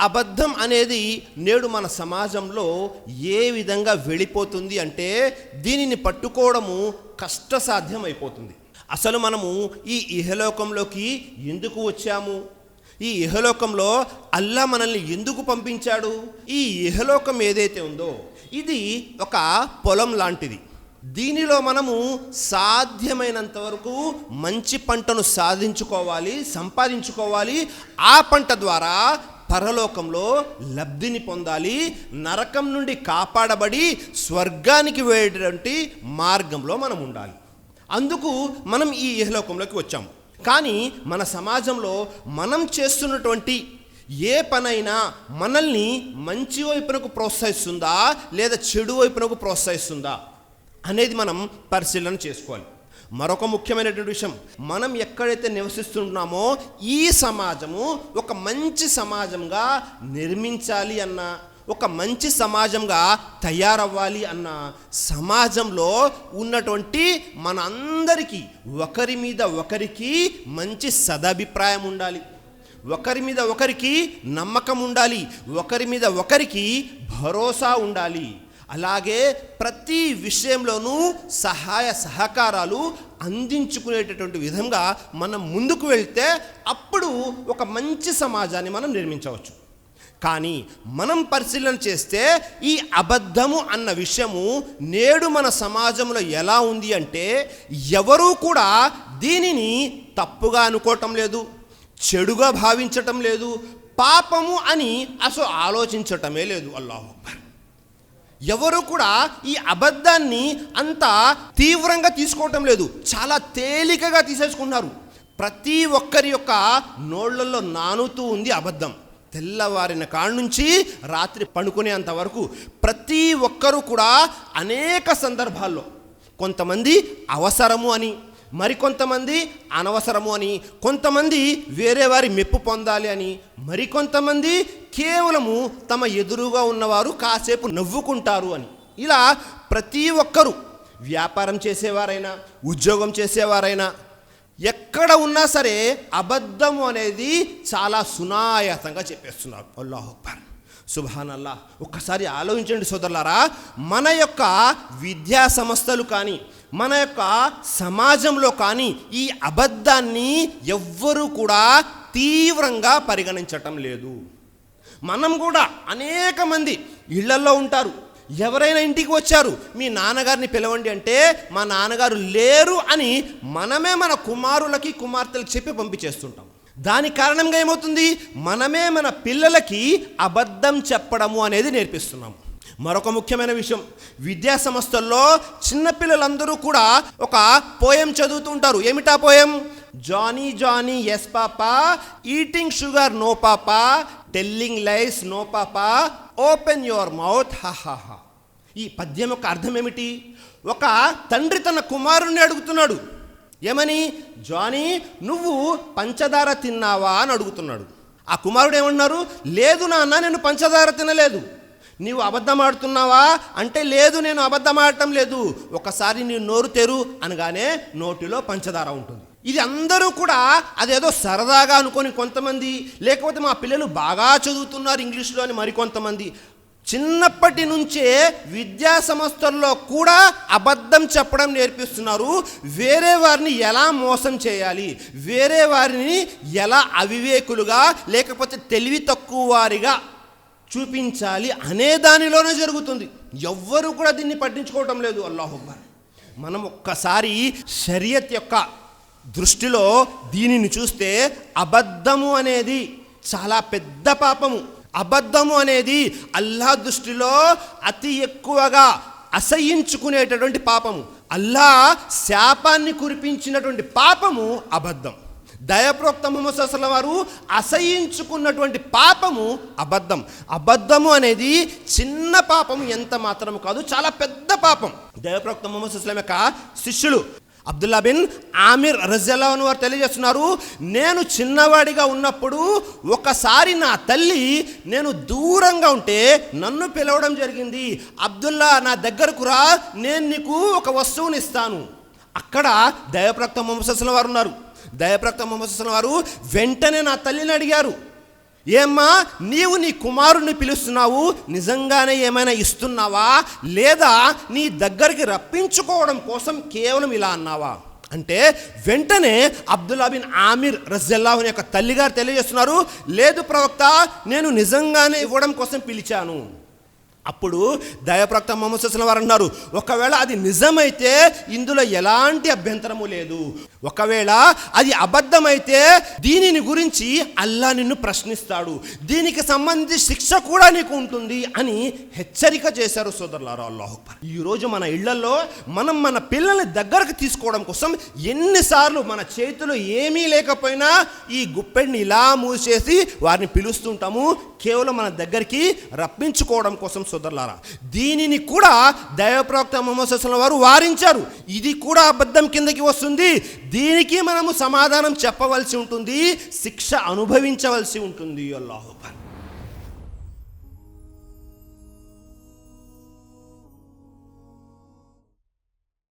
అబద్ధం అనేది నేడు మన సమాజంలో ఏ విధంగా వెళ్ళిపోతుంది అంటే దీనిని పట్టుకోవడము కష్టసాధ్యం అయిపోతుంది అసలు మనము ఈ ఇహలోకంలోకి ఎందుకు వచ్చాము? ఈ ఇహలోకంలో అల్లా మనల్ని ఎందుకు పంపించాడు? ఈ ఇహలోకం ఏదైతే ఉందో ఇది ఒక పొలం లాంటిది. దీనిలో మనము సాధ్యమైనంత వరకు మంచి పంటను సాధించుకోవాలి సంపాదించుకోవాలి. ఆ పంట ద్వారా పరలోకంలో లబ్ధిని పొందాలి నరకం నుండి కాపాడబడి స్వర్గానికి వెళ్ళేటువంటి మార్గంలో మనం ఉండాలి. అందుకు మనం ఈ ఇహలోకంలోకి వచ్చాము కానీ మన సమాజంలో మనం చేస్తున్నటువంటి ఏ పనైనా మనల్ని మంచి వైపునకు ప్రోత్సహిస్తుందా లేదా చెడు వైపునకు ప్రోత్సహిస్తుందా అనేది మనం పరిశీలన చేసుకోవాలి. మరొక ముఖ్యమైనటువంటి విషయం. మనం ఎక్కడైతే నివసిస్తున్నామో ఈ సమాజము ఒక మంచి సమాజంగా నిర్మించాలి అన్న ఒక మంచి సమాజంగా తయారవ్వాలి అన్న సమాజంలో ఉన్నటువంటి మన అందరికీ ఒకరి మీద ఒకరికి మంచి సదభిప్రాయం ఉండాలి. ఒకరి మీద ఒకరికి నమ్మకం ఉండాలి. ఒకరి మీద ఒకరికి భరోసా ఉండాలి. అలాగే ప్రతి విషయంలోనూ సహాయ సహకారాలు అందించుకునేటటువంటి విధంగా మనం ముందుకు వెళ్తే అప్పుడు ఒక మంచి సమాజాన్ని మనం నిర్మించవచ్చు. కానీ మనం పరిశీలన చేస్తే ఈ అబద్ధము అన్న విషయము నేడు మన సమాజంలో ఎలా ఉంది అంటే ఎవరూ కూడా దీనిని తప్పుగా అనుకోవటం లేదు చెడుగా భావించటం లేదు పాపము అని అసలు ఆలోచించటమే లేదు. అల్లాహ్ అక్బర్. ఎవరు కూడా ఈ అబద్ధాన్ని అంత తీవ్రంగా తీసుకోవటం లేదు. చాలా తేలికగా తీసేసుకున్నారు ప్రతి ఒక్కరి యొక్క నోళ్ళలో నానుతూ ఉంది అబద్ధం. తెల్లవారిన కాడ నుంచి రాత్రి పడుకునేంత వరకు ప్రతి ఒక్కరూ కూడా అనేక సందర్భాల్లో కొంతమంది అవసరము అని మరికొంతమంది అనవసరము అని కొంతమంది వేరే వారి మెప్పు పొందాలి అని మరికొంతమంది కేవలము తమ ఎదురుగా ఉన్నవారు కాసేపు నవ్వుకుంటారు అని. ఇలా ప్రతి ఒక్కరూ వ్యాపారం చేసేవారైనా ఉద్యోగం చేసేవారైనా ఎక్కడ ఉన్నా సరే అబద్ధము అనేది చాలా సునాయాసంగా చెప్పేస్తున్నారు. అల్లాహ్ అక్బర్. సుభాన్ అల్లా ఒక్కసారి ఆలోచించండి సోదరులారా మన యొక్క విద్యా సంస్థలు కానీ మన యొక్క సమాజంలో కానీ ఈ అబద్ధాన్ని ఎవ్వరూ కూడా తీవ్రంగా పరిగణించటం లేదు. మనం కూడా అనేక మంది ఇళ్ళలో ఉంటారు. ఎవరైనా ఇంటికి వచ్చారు మీ నాన్నగారిని పిలవండి అంటే మా నాన్నగారు లేరు అని మనమే మన కుమారులకి కుమార్తెలకు చెప్పి పంపించేస్తుంటాం. దాని కారణంగా ఏమవుతుంది? మనమే మన పిల్లలకి అబద్ధం చెప్పడము అనేది నేర్పిస్తున్నాం మరొక ముఖ్యమైన విషయం. విద్యా సంస్థల్లో చిన్నపిల్లలందరూ కూడా ఒక పోయం చదువుతూ ఉంటారు. ఏమిటా poem? Johny Johny yes papa. Eating sugar no papa. Telling lies no papa. Open your mouth ha ఈ పద్యం యొక్క అర్థం ఏమిటి? ఒక తండ్రి తన కుమారుణ్ణి అడుగుతున్నాడు. ఏమని? జానీ నువ్వు పంచదార తిన్నావా అని అడుగుతున్నాడు. ఆ కుమారుడు ఏమన్నారు? లేదు నాన్న నేను పంచదార తినలేదు. నీవు అబద్ధం ఆడుతున్నావా? అంటే లేదు నేను అబద్ధం ఆడటం లేదు. ఒకసారి నీ నోరు తెరు అనగానే నోటిలో పంచదార ఉంటుంది. ఇది అందరూ కూడా అదేదో సరదాగా అనుకొని కొంతమంది లేకపోతే మా పిల్లలు బాగా చదువుతున్నారు ఇంగ్లీష్లో అని మరికొంతమంది చిన్నప్పటి నుంచే విద్యా సంస్థల్లో కూడా అబద్ధం చెప్పడం నేర్పిస్తున్నారు. వేరే వారిని ఎలా మోసం చేయాలి? వేరే వారిని ఎలా అవివేకులుగా లేకపోతే తెలివి తక్కువ వారిగా చూపించాలి అనే దానిలోనే జరుగుతుంది. ఎవ్వరూ కూడా దీన్ని పట్టించుకోవటం లేదు. అల్లాహుబ్బర్ మనం ఒక్కసారి షరియత్ యొక్క దృష్టిలో దీనిని చూస్తే అబద్ధము అనేది చాలా పెద్ద పాపము. అబద్ధము అనేది అల్లా దృష్టిలో అతి ఎక్కువగా అసహించుకునేటటువంటి పాపము. అల్లా శాపాన్ని కురిపించినటువంటి పాపము అబద్ధం. దయప్రోక్త ముహమ్మద్ వారు అసహించుకున్నటువంటి పాపము అబద్ధం. అబద్ధము అనేది చిన్న పాపం ఎంత మాత్రము కాదు చాలా పెద్ద పాపం. దయప్రోక్త ముహమ్మద్ యొక్క శిష్యులు అబ్దుల్లా బిన్ ఆమిర్ రజలాను వారు తెలియజేస్తున్నారు నేను చిన్నవాడిగా ఉన్నప్పుడు ఒకసారి నా తల్లి నేను దూరంగా ఉంటే నన్ను పిలవడం జరిగింది. అబ్దుల్లా నా దగ్గరకు రా నేను నీకు ఒక వస్తువుని ఇస్తాను. అక్కడ దయప్రక్త మొహమ్మద్ వారు ఉన్నారు. దయప్రక్త మొహమ్మద్ వారు వెంటనే నా తల్లిని అడిగారు. ఏమ్మా నీవు నీ కుమారుణ్ణి పిలుస్తున్నావు నిజంగానే ఏమైనా ఇస్తున్నావా? లేదా నీ దగ్గరికి రప్పించుకోవడం కోసం కేవలం ఇలా అన్నావా? అంటే వెంటనే అబ్దుల్లా బిన్ ఆమిర్ రజల్లాహుని యొక్క తల్లిగారు తెలియజేస్తున్నారు లేదు ప్రవక్త నేను నిజంగానే ఇవ్వడం కోసం పిలిచాను. అప్పుడు దయప్రక్త మొహమ్మద్ వారు అన్నారు ఒకవేళ అది నిజమైతే ఇందులో ఎలాంటి అభ్యంతరము లేదు. ఒకవేళ అది అబద్ధమైతే దీనిని గురించి అల్లా నిన్ను ప్రశ్నిస్తాడు. దీనికి సంబంధించి శిక్ష కూడా నీకు ఉంటుంది అని హెచ్చరిక చేశారు సోదరులారా అల్లాహు ఈరోజు మన ఇళ్ళలో మనం మన పిల్లల్ని దగ్గరకు తీసుకోవడం కోసం ఎన్నిసార్లు మన చేతిలో ఏమీ లేకపోయినా ఈ గుప్పెడిని ఇలా మూసేసి వారిని పిలుస్తుంటాము. కేవలం మన దగ్గరికి రప్పించుకోవడం కోసం సోదరులారా దీనిని కూడా దైవప్రవక్త మొహమ్మద్ వారు వారించారు. ఇది కూడా అబద్ధం కిందకి వస్తుంది. దీనికి మనము సమాధానం చెప్పవలసి ఉంటుంది శిక్ష అనుభవించవలసి ఉంటుంది. అల్లాహుబన్